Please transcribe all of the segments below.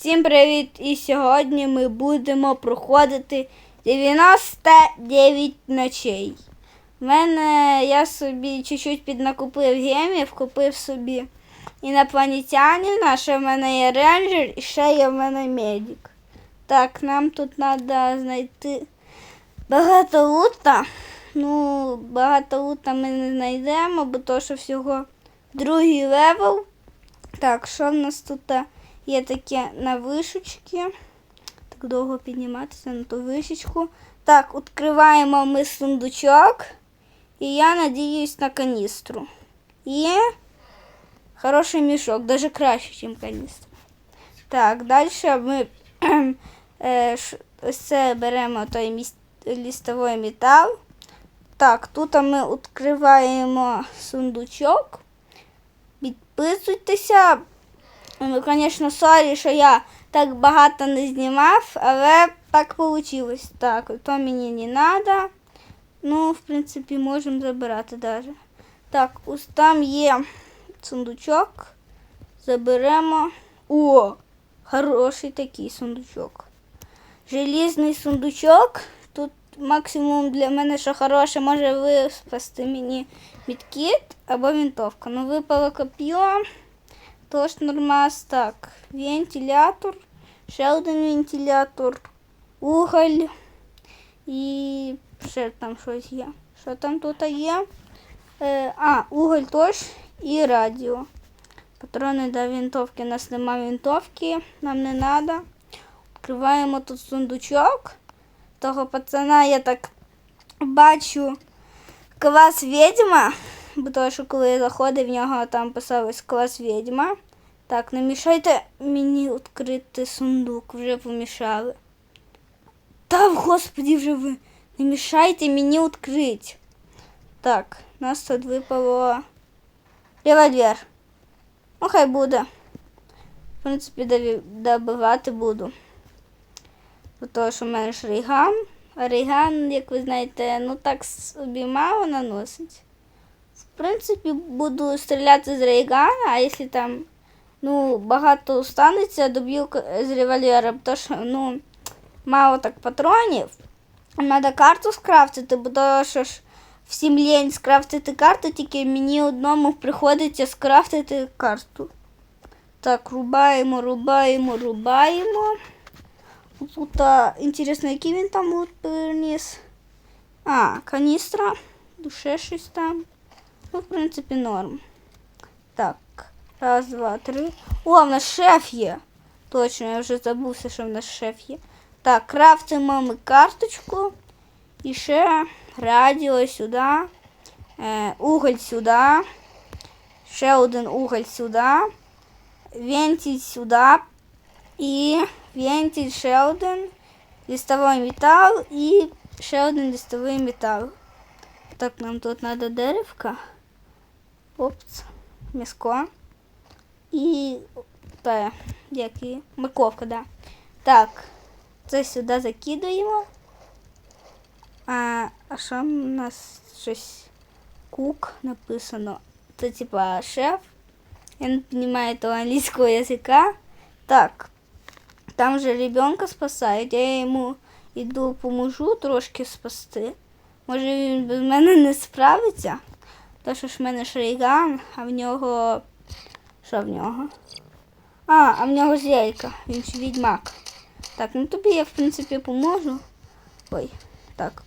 Всім привіт! І сьогодні ми будемо проходити 99 ночей. В мене я собі чуть-чуть піднакупив гемів, купив собі інопланетянина, ще в мене є рейнджер і ще є в мене медик. Так, нам тут треба знайти багато лута. Ну, багато лута ми не знайдемо, бо то, що всього другий левел. Так, що в нас тут є таке на вишечки? Так довго підніматися на ту вишечку. Так, відкриваємо ми сундучок. І я надіюсь на каністру. Є хороший мішок, навіть краще, ніж каністра. Так, далі ми е, ось це беремо той лістовий метал. Так, тут ми відкриваємо сундучок. Підписуйтеся. Ну, звісно, сорі, що я так багато не знімав, але так вийшло. Так, то мені не треба. Ну, в принципі, можемо забирати навіть. Так, ось там є сундучок. Заберемо. О! Хороший такий сундучок. Желізний сундучок. Тут максимум для мене, що хороше, може випасти мені медкіт або винтовка. Ну, випало коп'є. Тож нормас. Так, вентилятор, ще один вентилятор, уголь і ще там щось є. Що там тут є? Е, а, уголь теж і радіо. Патрони до винтовки. У нас нема винтовки, нам не треба. Відкриваємо тут сундучок. Того пацана я так бачу клас відьма. Бо тому що коли я заходив, в нього там писалось клас відьма. Так, не мішайте мені відкрити сундук, вже помішали. Та, господі, вже ви не мішайте мені відкрити. Так, нас тут випало револьвер. Ну, хай буде. В принципі, добивати буду. Того, що в мене ж рейган. А рейган, як ви знаєте, ну так собі мало наносить. В принципі, буду стріляти з рейгана, а якщо там ну, багато станеться, доб'ю з револьвера, тому що ну, мало так патронів. Треба карту скрафтити, бо то, що ж всім лінь скрафтити карту, тільки мені одному приходиться скрафтити карту. Так, рубаємо, рубаємо, рубаємо. Тут, інтересно, який він там приніс. А, каністра, ще щось там. Ну, в принципі, норм. Так, раз, два, три. О, в нас шеф є. Точно, я вже забувся, що в нас шеф є. Так, крафтимо ми карточку. І ще радіо сюди. Е, уголь сюди. Ще один уголь сюди. Вентиль сюди. І вентиль ще один. Листовий метал і ще один листовий метал. Так, нам тут треба деревка. Опс, м'яско. І та, як і морковка, да. Так, це сюди закидуємо. А, а що у нас щось кук написано? Це типа шеф. Я не розумію того англійського язика. Так, там же ребенка спасають, я йому іду поможу трошки спасти. Може він без мене не справиться. То що ж в мене шрейган, а в нього. Що в нього? А, а в нього яйка, він ж відьмак. Так, ну тобі я в принципі поможу. Ой, так,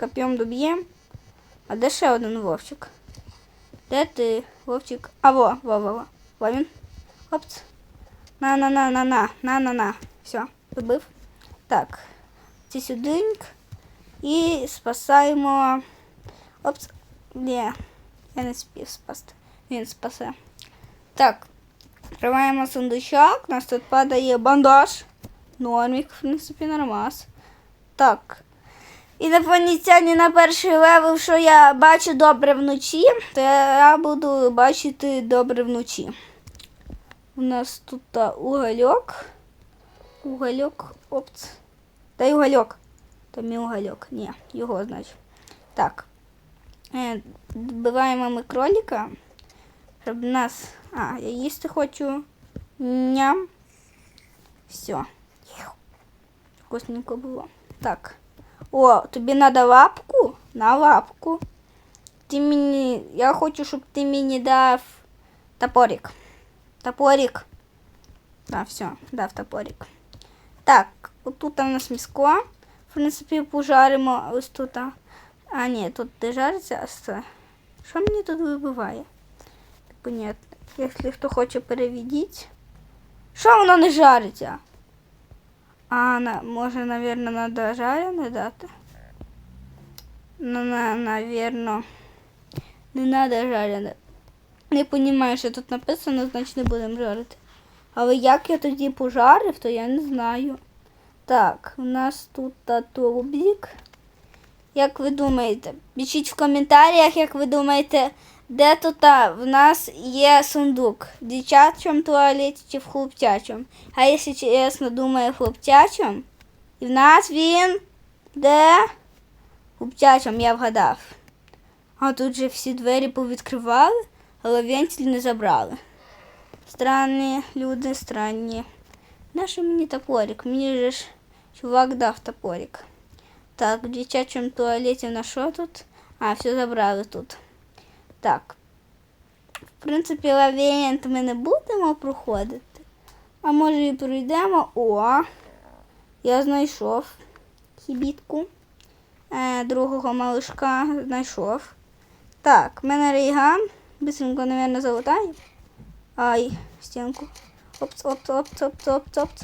коп'єм доб'єм. А де ще один вовчик? Де ти, вовчик? А во, во, во, во. Во він. Опц. На, на, на, на, на, на, на, на. Все, добив. Так, це сюдинк. І спасаємо. Опс. Ні, я не спів спасти. Він спасе. Так, відкриваємо сундучок. У нас тут падає бандаж. Нормік, в принципі, нормас. Так. Інопланетяні на перший левел, що я бачу добре вночі, то я буду бачити добре вночі. У нас тут угольок. Угольок. Опц. Дай угольок. То мій угольок. Ні, його значить. Так. Е, Вбиваємо ми кролика. Щоб нас. А, я їсти хочу. Ням. Все. Вкусненько було. Так. О, тобі треба лапку? На лапку. Ти мені. Я хочу, щоб ти мені дав топорик. Топорик. Да, все, дав топорик. Так, отут у нас місько. В принципі, пожаримо ось тут. А, ні, тут не жариться, а це. Що мені тут вибиває? Понятно. Якщо хто хоче переведіть. Що воно не жариться? А, на, може, наверное, надо жарене дати? Ну, на, наверно, не надо жарене. Не розумію, що тут написано, значить не будемо жарити. Але як я тоді пожарив, то я не знаю. Так, у нас тут тубік. Як ви думаєте? Пишіть в коментарях, як ви думаєте, де тут а, в нас є сундук? В дитячому туалеті чи в хлопчачому? А якщо чесно, думаю, в хлопчачому. І в нас він де? В я вгадав. А тут же всі двері повідкривали, але вентиль не забрали. Странні люди, странні. Нащо мені топорик? Мені же ж чувак дав топорик. Так, в дитячому туалеті на що тут? А, все забрали тут. Так. В принципі, лабіринт ми не будемо проходити. А може і пройдемо. О! Я знайшов хібітку. Е, другого малышка знайшов. Так, в мене рейган. Быстренько, наверное, залутаю. Ай, стінку. Опц, опц, опц, опц, опц, опц.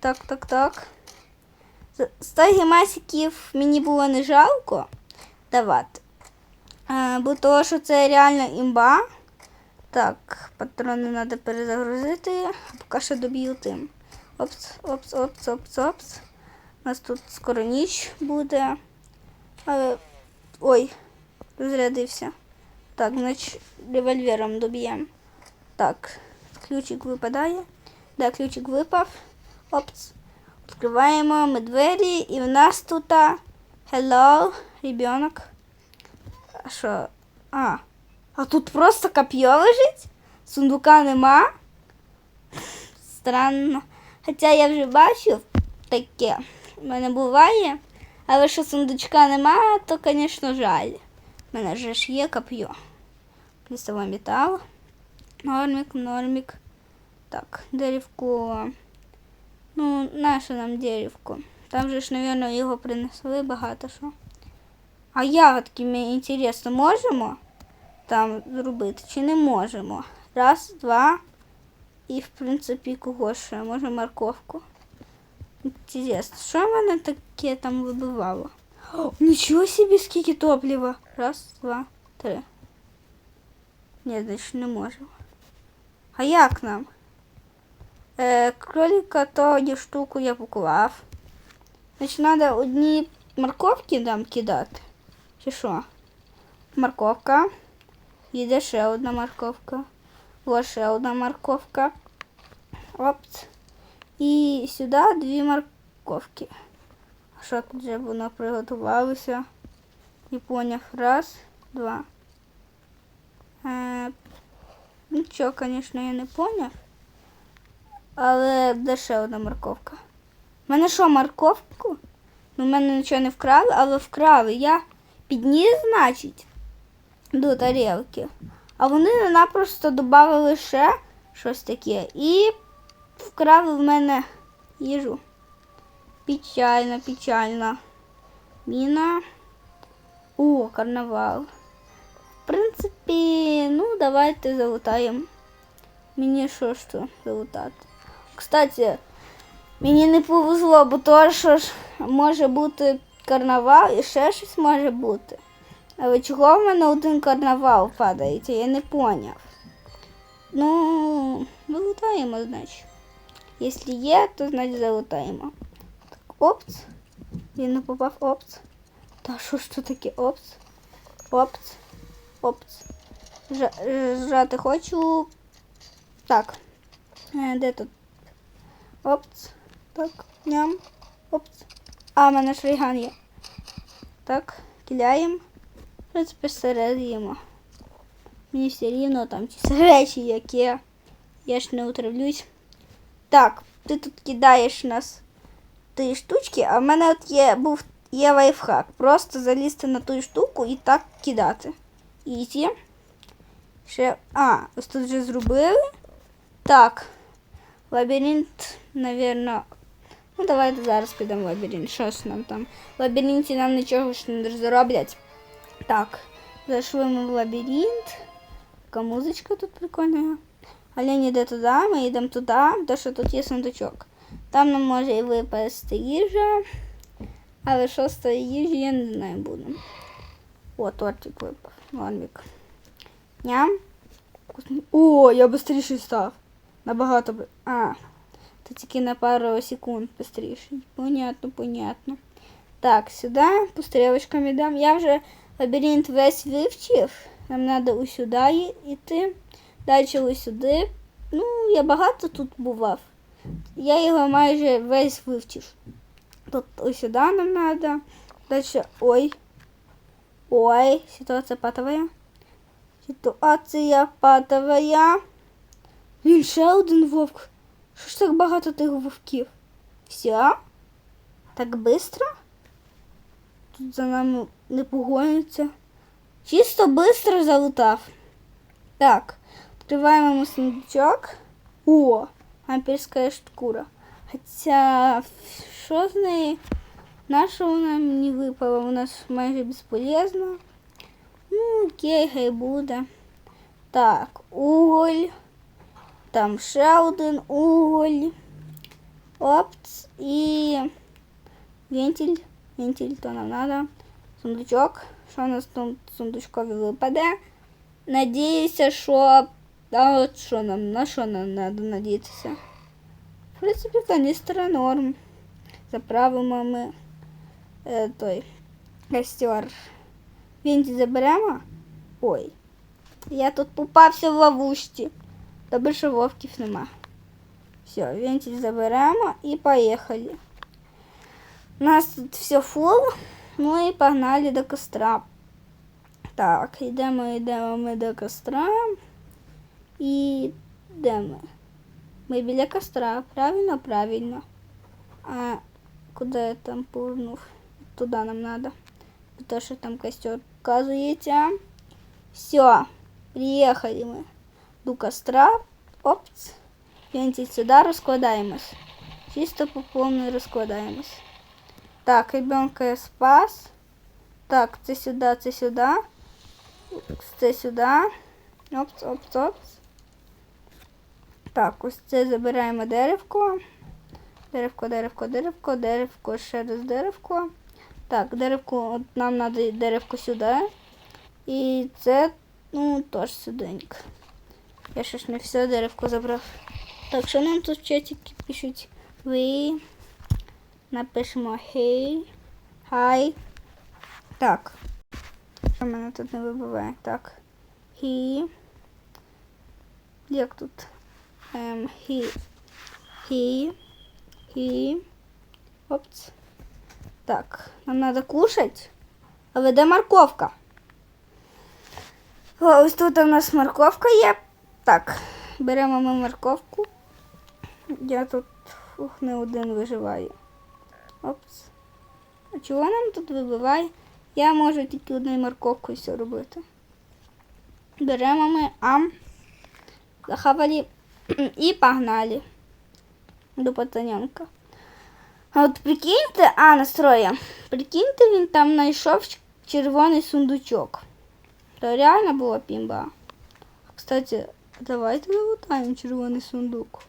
Так, так, так. З- 100 гемасиків мені було не жалко давати. Е, бо того, що це реально імба. Так, патрони треба перезагрузити. Поки що доб'ю тим. Опс, опс, опс, опс, опс. У нас тут скоро ніч буде. Але. Ой, розрядився. Так, значить, револьвером доб'ємо. Так, ключик випадає. Да, ключик випав. Опс. Відкриваємо ми двері, і в нас тут hello, ребенок. А що? А. А тут просто коп'є лежить? Сундука нема. Странно. Хоча я вже бачив таке. У мене буває. Але що сундучка нема, то, звісно, жаль. У мене вже ж є коп'є. Лісовий метал. Нормик, нормик. Так, деревко. Ну, наше нам деревко. Там же ж, мабуть, його принесли багато що. А ягодки, мені інтересно, можемо там зробити чи не можемо? Раз, два. І, в принципі, кого ще? Може морковку. Інтересно, що в мене таке там вибивало? О, нічого собі, скільки топлива. Раз, два, три. Ні, значить не можемо. А як нам? Е, кролика тоді штуку я поклав. Значить, треба одні морковки там кидати. Чи що? Морковка. Їде ще одна морковка. Ось ще одна морковка. Опс. І сюди дві морковки. Що тут вже воно приготувалося? Не поняв. Раз, два. Е, нічого, звісно, я не поняв. Але де ще одна морковка? У мене що, морковку? Ну, в мене нічого не вкрали, але вкрали. Я підніс, значить, до тарілки. А вони напросто додали ще щось таке. І вкрали в мене їжу. Печально, печально. Міна. О, карнавал. В принципі, ну, давайте залутаємо. Мені що ж то залутати? Кстати, мені не повезло, бо то, що ж може бути карнавал і ще щось може бути. Але чого в мене один карнавал падається, я не поняв. Ну, залутаємо, значить. Якщо є, то значить залутаємо. Так, опц. Він не попав опц. Та що ж тут таке опц? Опц. Опц. Е, Жати хочу. Так. Е, Де тут? Опц. Так. Ням. Опц. А, в мене шрейган є. Так, кидаємо. В принципі, середимо. Мені все рівно там ці речі, які. Я ж не утравлюсь. Так, ти тут кидаєш нас ті штучки, а в мене от є був є лайфхак. Просто залізти на ту штуку і так кидати. Ізі. Ще. А, ось тут вже зробили. Так. Лабіринт, навірно. Ну, давайте зараз підемо в лабіринт. Що ж нам там? В лабіринті нам нічого ж не зроблять. Так, зайшли ми в лабіринт. Така музичка тут прикольна. Олень іде туди, ми йдемо туди, тому що тут є сундучок. Там нам може і випасти їжа. Але що з тої їжі, я не знаю буду. О, тортик випав. Нормік. Ням. О, я швидше став. Набагато. А, це тільки на пару секунд швидше. Понятно, понятно. Так, сюди по стрілочкам йдемо. Я вже лабіринт весь вивчив. Нам треба ось сюди йти. Далі ось сюди. Ну, я багато тут бував. Я його майже весь вивчив. Тут ось сюди нам треба. Далі. Ой. Ой, ситуація патовая. Ситуація патовая. Блін, ще один вовк. Що ж так багато тих вовків? Все? Так быстро? Тут за нами не погоняться. Чисто быстро залутав. Так, відкриваємо сундучок. О, амперська шкура. Хоча, що з неї? Наша вона мені випала, у нас майже безполезна. Ну, окей, хай буде. Так, уголь. Там ще один уголь. Опц. І вентиль. Вентиль то нам надо. Сундучок. Що у нас там сундучкові випаде? Надіюся, що. А от що нам? На що нам треба надіятися? В принципі, каністра норм. Заправимо ми е, той костер. Вентиль заберемо. Ой. Я тут попався в ловушці. Добре, що вовків нема. Все, вентиль заберемо і поїхали. У нас тут все фул. Ну і погнали до костра. Так, йдемо, йдемо ми до костра. І де ми? Ми біля костра. Правильно, правильно. А куди я там повернув? Туди нам треба. Потому що там костер показується. Все, приїхали ми до костра. Опц. Вентиль сюди розкладаємось. Чисто по повній розкладаємось. Так, ребенка я спас. Так, це сюди, це сюди. Це сюди. Опц, опц, опц. Так, ось це забираємо деревко. Деревко, деревко, деревко, деревко, ще раз деревко. Так, деревко, от нам треба деревко сюди. І це, ну, теж сюденько. Я ще ж не все деревко забрав. Так, що нам тут в чатіки пишуть? Ви. Напишемо хей. Хай. Так. Що мене тут не вибиває? Так. He. Як тут? Ем, he. He. He. Опц. Так, нам треба кушать. Але де морковка? О, ось тут у нас морковка є. Так, беремо ми морковку. Я тут ух, не один виживаю. Опс. А чого нам тут вибиває? Я можу тільки одною морковкою все робити. Беремо ми ам, захавали і погнали до пацаненка. А от прикиньте, а, настроя. Прикиньте, він там знайшов червоний сундучок. То реально було пімба. Кстати, давайте залутаємо червоний сундук.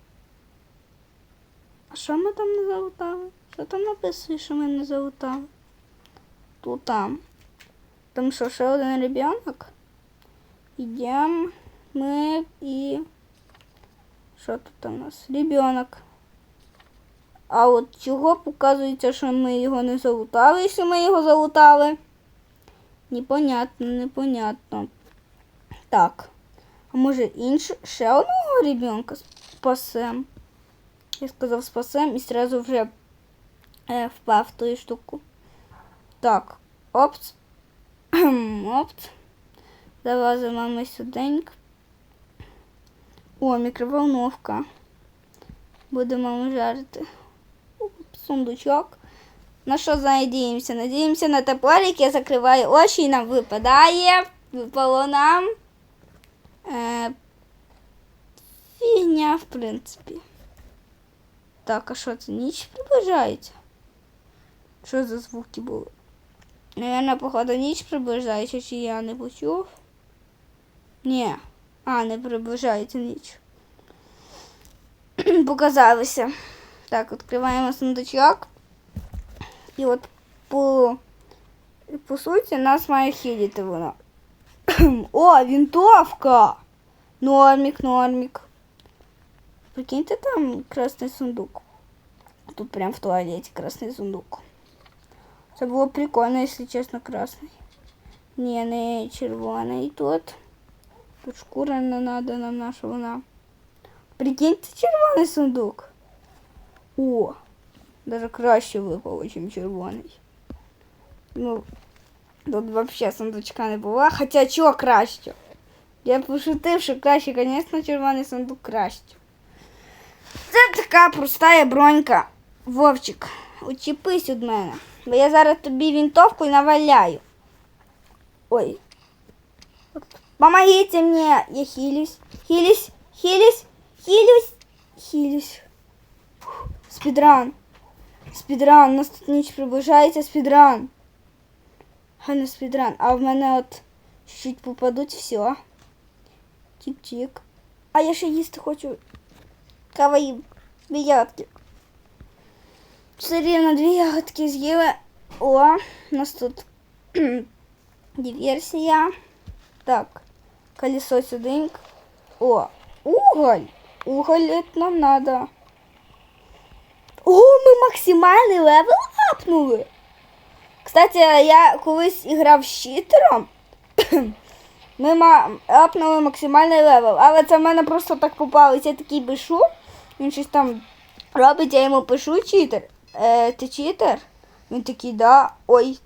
А що ми там не залутали? Що там написано, що ми не залутали? Тут там. Там що, ще один ребенок? Йдемо ми і. Що тут у нас? Ребенок. А от чого показується, що ми його не залутали, якщо ми його залутали? Непонятно, непонятно. Так. А може інше ще одного ребенка спасем? Я сказав спасем і сразу вже е, впав в ту штуку. Так, опц. опц. Залазимо ми сюденько. О, мікроволновка. Будемо жарити. Сундучок. На що надіємося? Надіємося на топорик, я закриваю очі і нам випадає. Випало нам. Е, фігня, в принципі. Так, а що це? Ніч приближається? Що за звуки були? Наверно, походу, ніч приближається, чи я не почув? Ні. А, не приближається ніч. Показалося. Так, відкриваємо сундучок. І от по, по суті нас має хіліти вона. О, винтовка! Нормік, нормік. Прикиньте там красний сундук. Тут прям в туалеті красний сундук. Це було прикольно, якщо чесно, красний. Ні, не червоний тут. Тут шкура не надо нам наша вона. Прикиньте червоний сундук. О, даже краще випало, ніж червоний. Ну, тут вообще сундучка не було. Хоча чого краще? Я пошутив, що краще, звісно, червоний сундук краще. Це така проста бронька. Вовчик, учепись від мене. Бо я зараз тобі винтовку наваляю. Ой. Помогите мне. Я хилюсь. Хилюсь. Хилюсь. Хилюсь. Хилюсь. Фух. Спідран. Спідран. У нас тут ніч приближається. Спідран. Ганя спідран. А в мене от чуть-чуть попадуть все. Тік-тік. А я ще їсти хочу. Каваї. Дві ягодки. Все рівно дві ягодки з'їли. О, у нас тут диверсія. Так, колесо сюди. О, уголь. Уголь это нам надо. О, ми максимальний левел апнули. Кстати, я колись грав з читером. Ми апнули максимальний левел, але це в мене просто так попалося. Я такий пишу. Він щось там робить, я йому пишу читер. Е, ти читер? Він такий, да. Ой.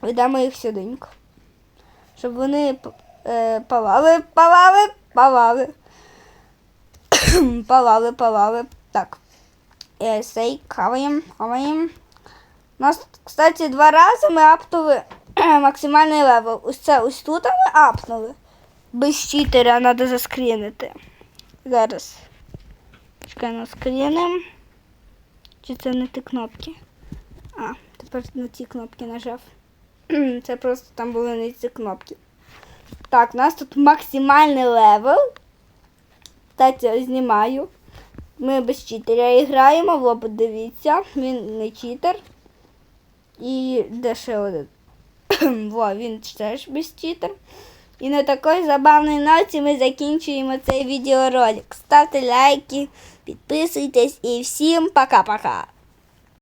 Ведемо їх сюденько. Щоб вони е, палали, палали, палали. палали, палали. Так. Е, сей, хаваємо, хаваємо. У нас, кстати, два рази ми апнули максимальний левел. Ось це ось тут ми апнули. Без читера треба заскрінити. Зараз. Чекай, на скріним. Чи це не ті кнопки? А, тепер на ті кнопки нажав. Це просто там були не ці кнопки. Так, у нас тут максимальний левел. Кстати, знімаю. Ми без читера граємо, во, подивіться. Він не читер. І де ще один? Во, він теж без тітер. І на такій забавній ноті ми закінчуємо цей відеоролик. Ставте лайки, підписуйтесь і всім пока-пока.